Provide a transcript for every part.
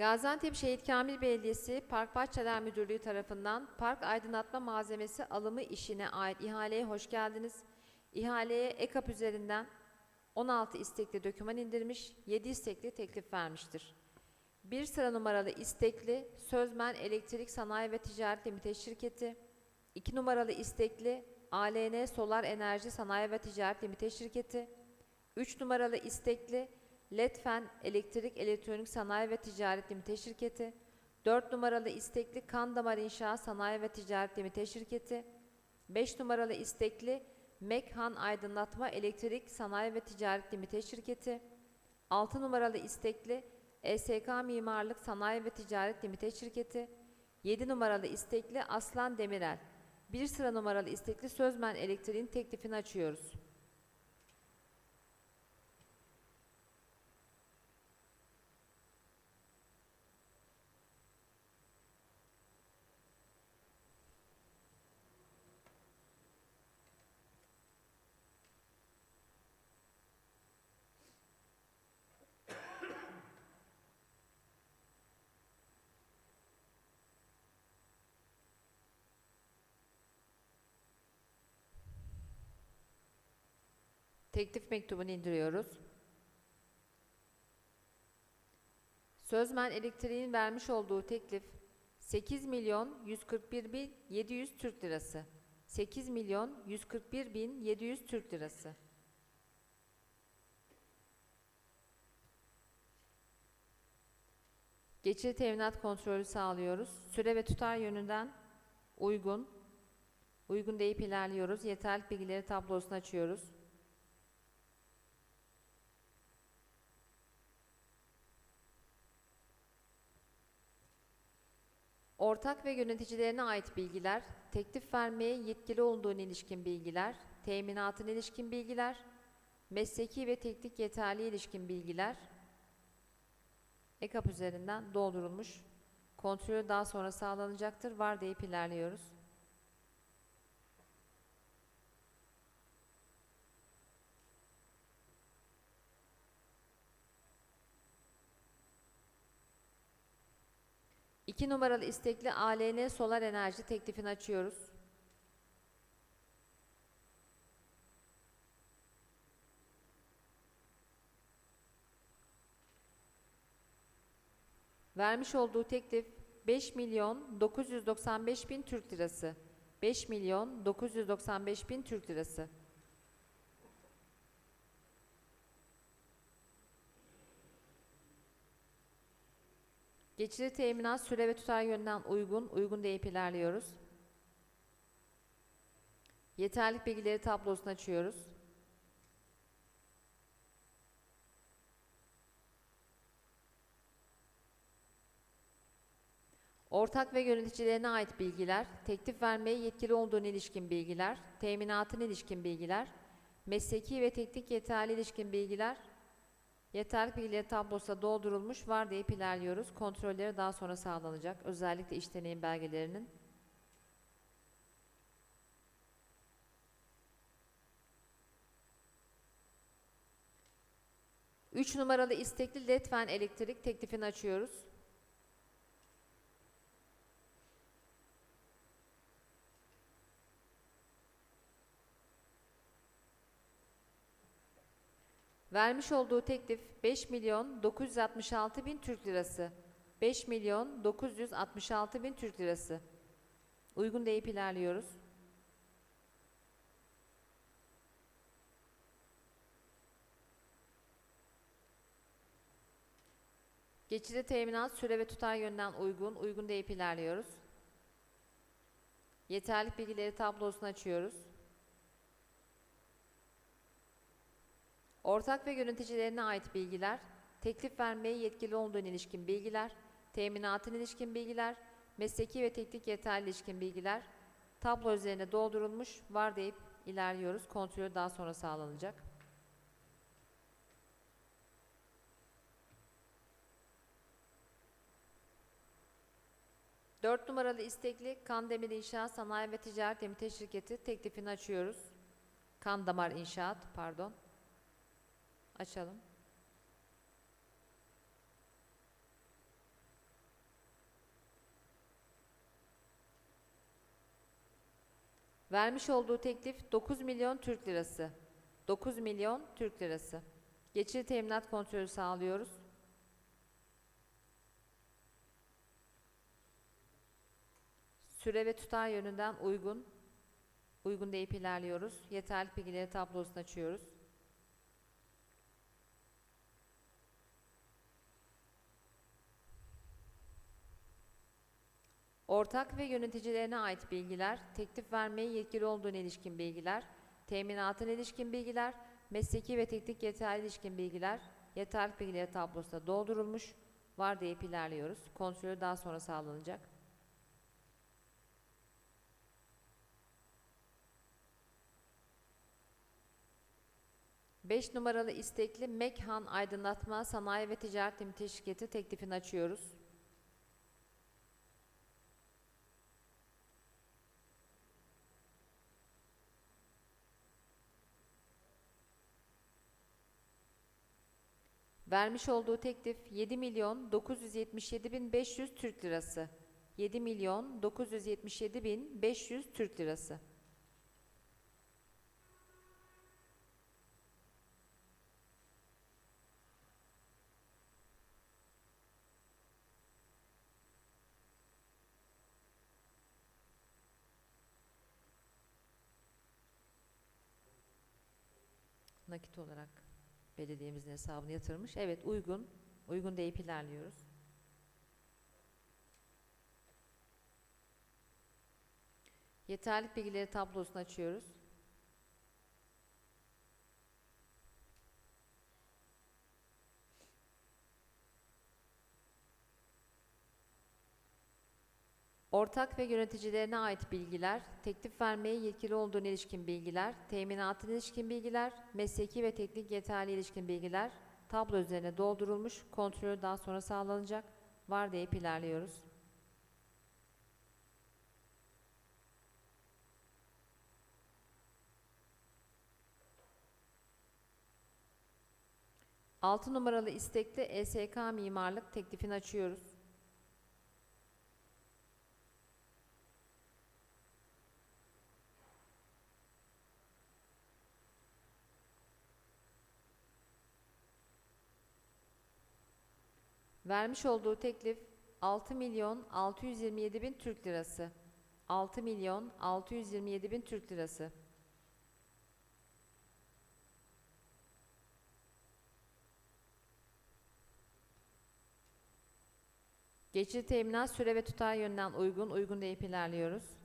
Gaziantep Şehit Kamil Belediyesi Park Bahçeler Müdürlüğü tarafından park aydınlatma malzemesi alımı işine ait ihaleye hoş geldiniz. İhaleye EKAP üzerinden 16 istekli döküman indirmiş, 7 istekli teklif vermiştir. Bir sıra numaralı istekli Sözmen Elektrik Sanayi ve Ticaret Limited Şirketi, 2 numaralı istekli ALN Solar Enerji Sanayi ve Ticaret Limited Şirketi, 3 numaralı istekli Letfen Elektrik Elektronik Sanayi ve Ticaret Limited Şirketi, 4 numaralı istekli Kandamar İnşaat Sanayi ve Ticaret Limited Şirketi, 5 numaralı istekli Mekhan Aydınlatma Elektrik Sanayi ve Ticaret Limited Şirketi, 6 numaralı istekli ESK Mimarlık Sanayi ve Ticaret Limited Şirketi, 7 numaralı istekli Aslan Demirel, 1 sıra numaralı istekli Sözmen Elektriğin teklifini açıyoruz. Teklif mektubunu indiriyoruz. Sözmen Elektriğin vermiş olduğu teklif 8 milyon 141 bin 700 Türk lirası. 8 milyon 141 bin 700 Türk lirası. Geçici teminat kontrolü sağlıyoruz. Süre ve tutar yönünden uygun. Uygun deyip ilerliyoruz. Yeterli bilgileri tablosunu açıyoruz. Ortak ve yöneticilerine ait bilgiler, teklif vermeye yetkili olduğuna ilişkin bilgiler, teminatına ilişkin bilgiler, mesleki ve teknik yeterliğe ilişkin bilgiler, EKAP üzerinden doldurulmuş. Kontrolü daha sonra sağlanacaktır. Var deyip ilerliyoruz. İki numaralı istekli ALN Solar Enerji teklifini açıyoruz. Vermiş olduğu teklif 5 milyon 995 bin Türk lirası. 5 milyon 995 bin Türk lirası. Geçici teminat süre ve tutar yönden uygun, uygun deyip ilerliyoruz. Yeterlik bilgileri tablosunu açıyoruz. Ortak ve yöneticilerine ait bilgiler, teklif vermeye yetkili olduğuna ilişkin bilgiler, teminatına ilişkin bilgiler, mesleki ve teknik yeterli ilişkin bilgiler, yeterli bilgileri tablosuna doldurulmuş var deyip ilerliyoruz. Kontrolleri daha sonra sağlanacak. Özellikle iş deneyim belgelerinin. Üç numaralı istekli Letfen elektrik teklifini açıyoruz. Vermiş olduğu teklif 5 milyon 966 bin Türk lirası. 5 milyon 966 bin Türk lirası. Uygun deyip ilerliyoruz. Geçici teminat süre ve tutar yönden uygun, uygun deyip ilerliyoruz. Yeterlik bilgileri tablosunu açıyoruz. Ortak ve yöneticilerine ait bilgiler, teklif vermeye yetkili olduğuna ilişkin bilgiler, teminatına ilişkin bilgiler, mesleki ve teknik yeterli ilişkin bilgiler, tablo üzerine doldurulmuş, var deyip ilerliyoruz. Kontrolü daha sonra sağlanacak. Dört numaralı istekli Kandemir İnşaat Sanayi ve Ticaret Limited Şirketi teklifini açıyoruz. Kandamar İnşaat, pardon. Açalım. Vermiş olduğu teklif 9 milyon Türk lirası. 9 milyon Türk lirası. Geçici teminat kontrolü sağlıyoruz. Süre ve tutar yönünden uygun. Uygun deyip ilerliyoruz. Yeterli bilgileri tablosunu açıyoruz. Ortak ve yöneticilerine ait bilgiler, teklif vermeye yetkili olduğuna ilişkin bilgiler, teminatına ilişkin bilgiler, mesleki ve teknik yeterli ilişkin bilgiler, yeterli bilgileri tablosuna doldurulmuş, var deyip ilerliyoruz. Kontrolü daha sonra sağlanacak. Beş numaralı istekli Mekhan Aydınlatma Sanayi ve Ticaret Limited Şirketi teklifini açıyoruz. Vermiş olduğu teklif 7 milyon 977 bin 500 Türk lirası. 7 milyon 977 bin 500 Türk lirası. Nakit olarak belediyemizin hesabına yatırmış. Evet uygun. Uygun deyip ilerliyoruz. Yeterli bilgileri tablosunu açıyoruz. Ortak ve yöneticilerine ait bilgiler, teklif vermeye yetkili olduğuna ilişkin bilgiler, teminatına ilişkin bilgiler, mesleki ve teknik yeterli ilişkin bilgiler tablo üzerine doldurulmuş, kontrolü daha sonra sağlanacak. Var deyip ilerliyoruz. Altı numaralı istekli ESK mimarlık teklifini açıyoruz. Vermiş olduğu teklif 6 milyon 627 bin Türk lirası. 6 milyon 627 bin Türk lirası. Geçici teminat süre ve tutar yönünden uygun, uygun deyip ilerliyoruz.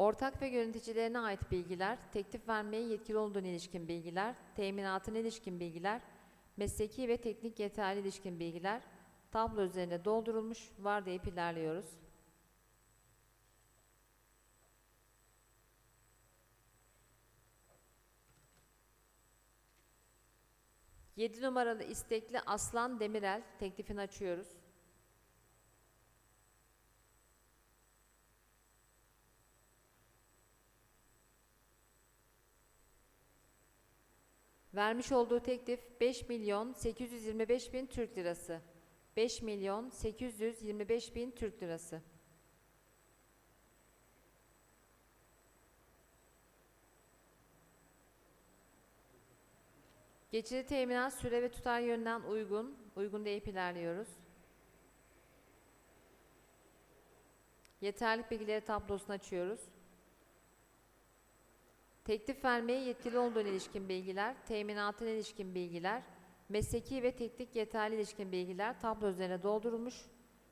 Ortak ve yöneticilerine ait bilgiler, teklif vermeye yetkili olduğuna ilişkin bilgiler, teminatına ilişkin bilgiler, mesleki ve teknik yeterli ilişkin bilgiler tablo üzerine doldurulmuş, var deyip ilerliyoruz. Yedi numaralı istekli Aslan Demirel teklifini açıyoruz. Vermiş olduğu teklif 5 milyon 825 bin Türk lirası. 5 milyon 825 bin Türk lirası. Geçici teminat süre ve tutar yönünden uygun, uygun deyip ilerliyoruz. Yeterlik bilgileri tablosunu açıyoruz. Teklif vermeye yetkili olduğuna ilişkin bilgiler, teminatına ilişkin bilgiler, mesleki ve teknik yeterli ilişkin bilgiler tablo üzerine doldurulmuş.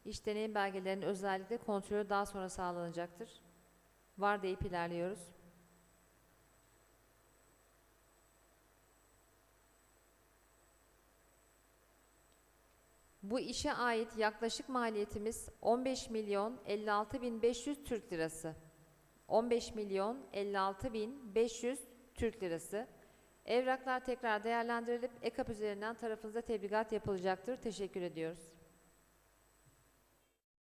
İş deneyim belgelerinin özellikle kontrolü daha sonra sağlanacaktır. Var deyip ilerliyoruz. Bu işe ait yaklaşık maliyetimiz 15 milyon 56 bin 500 Türk lirası. 15 milyon 56 bin 500 Türk lirası. Evraklar tekrar değerlendirilip EKAP üzerinden tarafınıza tebligat yapılacaktır. Teşekkür ediyoruz.